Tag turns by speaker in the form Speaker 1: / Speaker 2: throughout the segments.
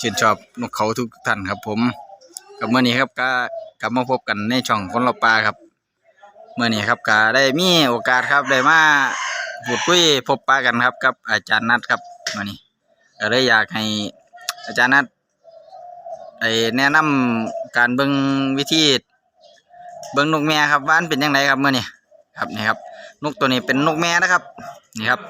Speaker 1: ชื่นชอบนกเขาทุกท่านครับ ผมกับเมื่อนี้ครับก็กลับมาพบกันในช่องคนเราปลาครับเมื่อนี้ครับก็ได้มีโอกาสครับได้มาพูดคุยพบปะกันครับกับอาจารย์นัทครับมื่อนี้ก็เลยอยากให้อาจารย์นัทไอแนะนำการเบิ่งวิธีเบิ่งนกแม่ครับว่ามันเป็นยังไงครับเมื่อนี้ครับนี่ครับ นกตัวนี้เป็นนกแม่นะครับ นี่ครับ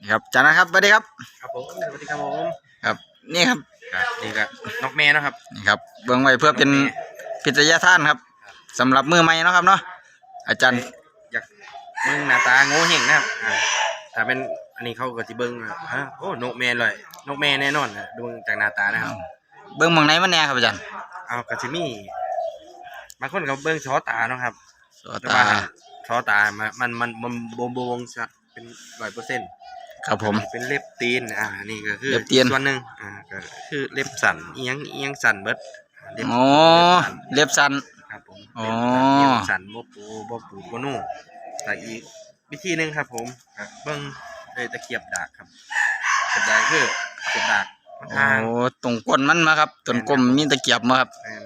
Speaker 1: นี่ครับอาจารย์นัทครับสวัสดีครับ
Speaker 2: ครับผมสวัสดีครับผม
Speaker 1: ครับ นี่ครับ
Speaker 2: ครับนี่ก็นกแม่เนาะครับ
Speaker 1: นี่ครับเบื้องไว้เพื่อเป็นพิจยาท่านครับสำหรับมือใหม่เนาะครับเนาะอาจารย์
Speaker 2: อยากมึงหน้าตาโง่เห่งนะครับอ่าถ้าเป็นอันนี้เขาก็จะเบิ้งอะฮะโอ้นกแม่เลยนกแม่แน่นอนนะดูจากหน้าตานะครับ
Speaker 1: เบื้องหมองไหนมันแน่ครับอาจารย์
Speaker 2: เอากระชิมีบางคนก็เบิ้งช้อตาเนาะครับ
Speaker 1: สว
Speaker 2: แต่
Speaker 1: ตา
Speaker 2: ว่าช้อตามันมันมันมันบวมบวงชัดเป็นร้อยเปอร์เซ็นต์
Speaker 1: ครับผม
Speaker 2: เป็นเล็บตีน อ่า นี่ก็คือ
Speaker 1: เล็บตีน
Speaker 2: ส่วนหนึ่งอ่าก็คือเล็บสันเอียงเอียงสันเบิดเล็บ
Speaker 1: โอ้เล็บสัน
Speaker 2: ครับผม
Speaker 1: อ๋อ
Speaker 2: เลี้ยงสันบ่ปูบ่ปูบ่นู่แต่อีกวิธีหนึงครับผมครับเบิ่งเลยตะเกียบดากครับตะเกียบดากคือตะเกียบดากมัน
Speaker 1: โอ้
Speaker 2: ห่าง
Speaker 1: ตรงก้นมันมาครับต้นกลมมีตะเกียบมาครับ
Speaker 2: แม่น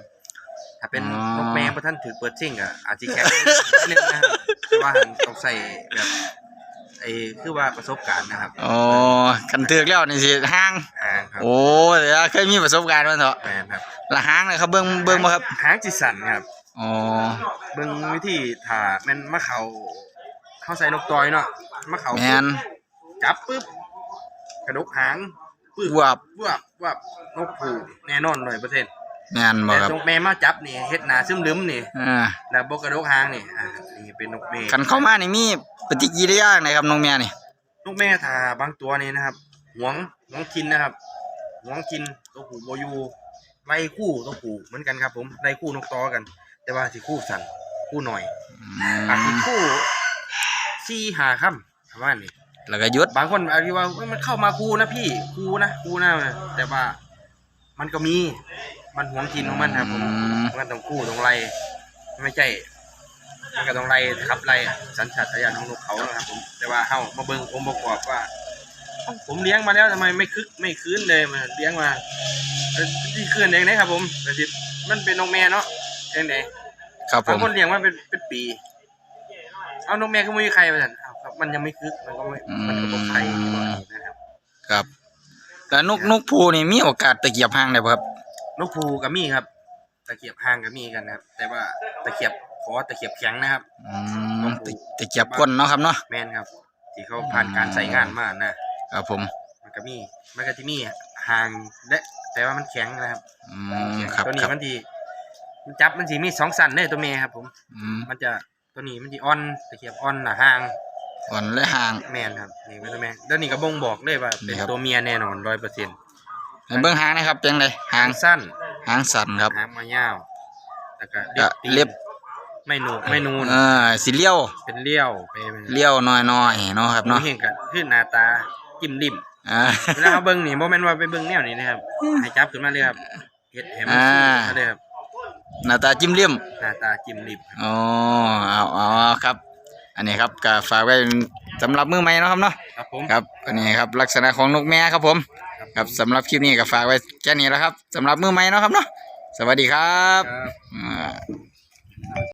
Speaker 2: ถ้าเป็น
Speaker 1: อ๋อ
Speaker 2: นกแมงบ่ท่านถือเปิดซิ่งอะอาจสิแข็งนิดนึงนะครับแต่ว่าต้องใส่แบบ ไอ้คือว่าประสบการณ์นะครับ
Speaker 1: โอ้คันถือกแล้วนี่สิห้าง
Speaker 2: ห่างครับ
Speaker 1: โอ้เดี๋ยวเคยมีประสบการณ์มาเถอะ
Speaker 2: แม่นครับ
Speaker 1: ละห้างเลยครับเบื้องเบื้องมาครับ
Speaker 2: หางสิสั่นครับ
Speaker 1: อ๋อ
Speaker 2: เบิ่งวิธีถ้าแม่นมะเขาเข้าใส่นกตอยเนาะมะเขา
Speaker 1: แมน
Speaker 2: จับปึ๊บกระดกหางปึ๊บ
Speaker 1: วับ
Speaker 2: ว่าว่านกผูกแน่นอนร้อยเปอร์เซ็นต์
Speaker 1: แมนบ่
Speaker 2: แต่
Speaker 1: ครับ
Speaker 2: นกแม่มาจับนี่เฮ็ดหนาซึมลืมนี่
Speaker 1: อ่า
Speaker 2: แล้วบกกระดกหางนี่อ่านี่เป็นนกแม่
Speaker 1: คันเข้ามานี่มีปฏิกิริยาไหนครับน้องแม่นี่
Speaker 2: นกแม่ถ้าบางตัวนี่นะครับหวงหวงกินนะครับหวงกินตัวผูโบอยูไล่คู่ตัวผูเหมือนกันครับ ผมไล่คู่นกตอกัน แต่ว่าสิคู่สั่นคู่หน่อย
Speaker 1: อื
Speaker 2: อาจสิ
Speaker 1: ม
Speaker 2: คู่สี่หาค่ำประมาณนี้
Speaker 1: แล้วก็หยุด
Speaker 2: บางคนอาจจะว่าเอ้ยมันเข้ามาคู่นะพี่คู่นะคู่นะแต่ว่ามันก็มี มันหวงกินของมันครับผม
Speaker 1: อืม
Speaker 2: มันต้องกู้ต้องไล่ไม่ใช่มันก็ต้องไล่ขับไล่สัญชาตญาณของนกเขานะครับผมแต่ว่าเฮามาเบิ่งองค์ประกอบว่าเอ้าผมเลี้ยงมาแล้วทำไมไม่คึกไม่คืนเลยมาเลี้ยงมาเอ้ยที่คืนเองนะครับ ผมแต่ที่มันเป็นนกแม่เนาะเองไหน
Speaker 1: ครับผ
Speaker 2: บาง
Speaker 1: ม
Speaker 2: คนเลี้ยงมาเป็นเป็นปี เอานกแม่ก็ไม่มีใครมาสั่นอ้าวครับมันยังไม่คึกมันก็ไม่มันก็บ่ใครนะครับ
Speaker 1: ครับแล้วนกนกภูนี่มีโอกาสตะเกียบหางได้บ่ครับ
Speaker 2: นกภูกับมีครับ ตะเกียบห่างกับมีกันนะครับ แต่ว่าตะเกียบขอตะเกียบแข็งนะครับ
Speaker 1: อืมตะตะเกียบก้นเนาะครับเนาะ
Speaker 2: แมนครับ ที่เขาผ่านการใส่งานมานะครับ
Speaker 1: ผม
Speaker 2: มันก็มีมันก็ที่มีห่างและแต่ว่ามันแข็งนะครับ
Speaker 1: อืมครับ
Speaker 2: ตัว
Speaker 1: ค
Speaker 2: นี้
Speaker 1: รับ
Speaker 2: มันทีมันจับมันสีมีสองสันเลยตัวเมียครับผม
Speaker 1: อืม
Speaker 2: มันจะตัวนี้มันทีอ่อนตะเกียบอ่อนหนาห่าง
Speaker 1: อ่อนและห่าง
Speaker 2: แมนครับนี่เป็นตัวแม่ตัวนี้ก็บ่งบอกเลยว่าเป็น
Speaker 1: นี่ครับ
Speaker 2: ตัวเมียแน่นอนร้อยเปอร์เซ็นต์
Speaker 1: ให้ เบิ่งหางนะครับจังไดหา
Speaker 2: หางงสั้น
Speaker 1: หางสั่นครับ
Speaker 2: หางมายาวแล้วก็
Speaker 1: ก็
Speaker 2: ตีน
Speaker 1: เล็บ
Speaker 2: ไม่นูนไม่นูน
Speaker 1: เออสิเลี้ยว
Speaker 2: เป็นเลี้ยวไปเป็น
Speaker 1: เลี้ยวน้อยๆเนาะครับ
Speaker 2: เนาะ
Speaker 1: เนาะ
Speaker 2: เห็นกันคือหน้าตาจิ้มริม
Speaker 1: อ่า
Speaker 2: เวลาเขาเบิ่งนี่บ่แม่นว่าไปเบิ่งแนวนี้นะครับให้จับขึ้นมาเลยครับเฮ็ดให้มัน
Speaker 1: อ่า
Speaker 2: ฟูขึ้นมาเลยครับ
Speaker 1: หน้าตาจิ้มเลี่ยม
Speaker 2: หน้าตาจิ้มริม
Speaker 1: อ๋อเอาเอาครับ อันนี้ครับก็ฝากไว้สำหรับมือใหม่เนาะครับเนาะ
Speaker 2: ครับผม
Speaker 1: ครับอันนี้ครับลักษณะของนกแม่ครับผม ครับสำหรับคลิปนี้ก็ฝากไว้แค่นี้แล้วครับสำหรับมือใหม่เนาะครับเนาะสวัสดีครับ
Speaker 2: ครับ
Speaker 1: อ่า